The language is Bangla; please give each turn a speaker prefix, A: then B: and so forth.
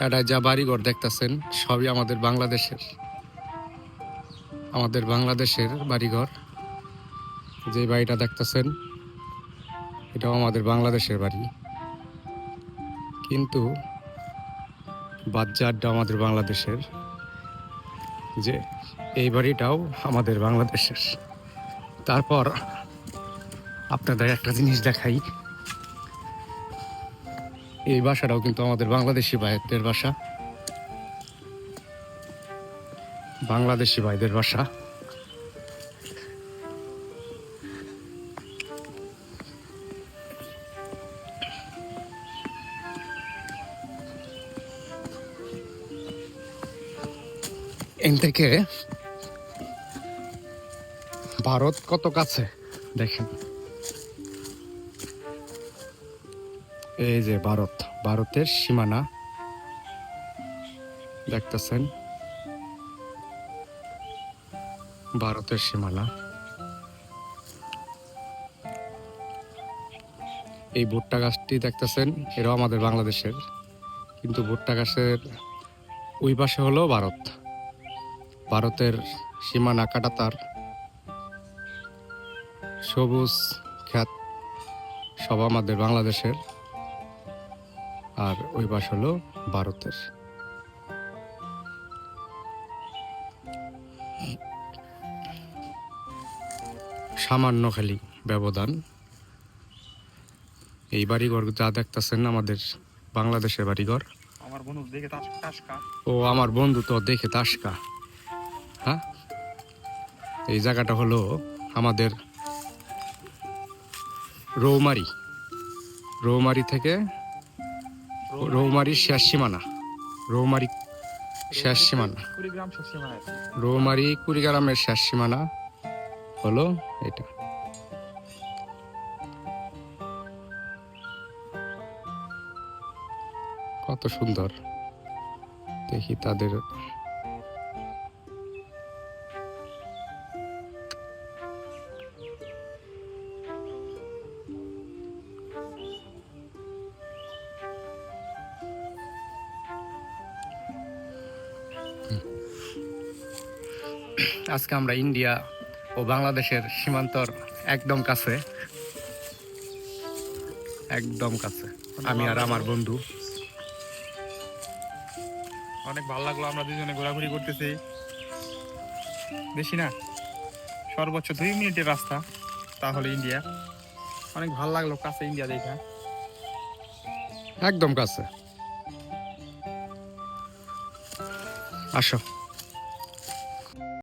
A: এটা যা বাড়িঘর দেখতেছেন, সবই আমাদের বাংলাদেশের। আমাদের বাংলাদেশের বাড়িঘর। যে বাড়িটা দেখতেছেন, এটাও আমাদের বাংলাদেশের বাড়ি। কিন্তু বাচ্চাটা আমাদের বাংলাদেশের। যে এই বাড়িটাও আমাদের বাংলাদেশের। তারপর আপনাদের একটা জিনিস দেখাই। এই ভাষাটাও কিন্তু আমাদের বাংলাদেশি ভাইদের ভাষা। বাংলাদেশি ভাইদের ভাষা। এন থেকে ভারত কত কাছে? দেখেন। এই যে ভারত, ভারতের সীমানা দেখতেছেন। ভারতের সীমানা। এই ভুট্টা গাছটি দেখতেছেন এটাও আমাদের বাংলাদেশের। কিন্তু ভুট্টা গাছের ওই পাশে হলো ভারত। ভারতের সীমানা কাটাতার সবুজ খ্যাত সব আমাদের বাংলাদেশের। আর ওই পাশ হলো ভারতের। সামান্য খালি ব্যবধান। এই বাড়িঘর যা দেখতেছেন আমাদের বাংলাদেশের বাড়িঘর।
B: আমার বন্ধু দেখে
A: ও আমার বন্ধু তো দেখে তাসকা। হ্যাঁ? এই জায়গাটা হলো আমাদের রৌমারি। রৌমারি থেকে রৌমারির শেষ সীমানা। রৌমারি শেষ সীমানা। রৌমারি কুড়িগ্রামের শেষ সীমানা হলো এটা। কত সুন্দর। দেখি তাদের আজকে আমরা ইন্ডিয়া ও বাংলাদেশের সীমান্তর একদম কাছে। একদম কাছে। আমি আর আমার বন্ধু।
B: অনেক ভালো লাগল, আমরা দুজনে ঘোরাঘুরি করতেছি। বেশি না, সর্বোচ্চ দুই মিনিটের রাস্তা, তাহলে ইন্ডিয়া। অনেক ভালো লাগল কাছে ইন্ডিয়া দেখা।
A: একদম কাছে। আসো।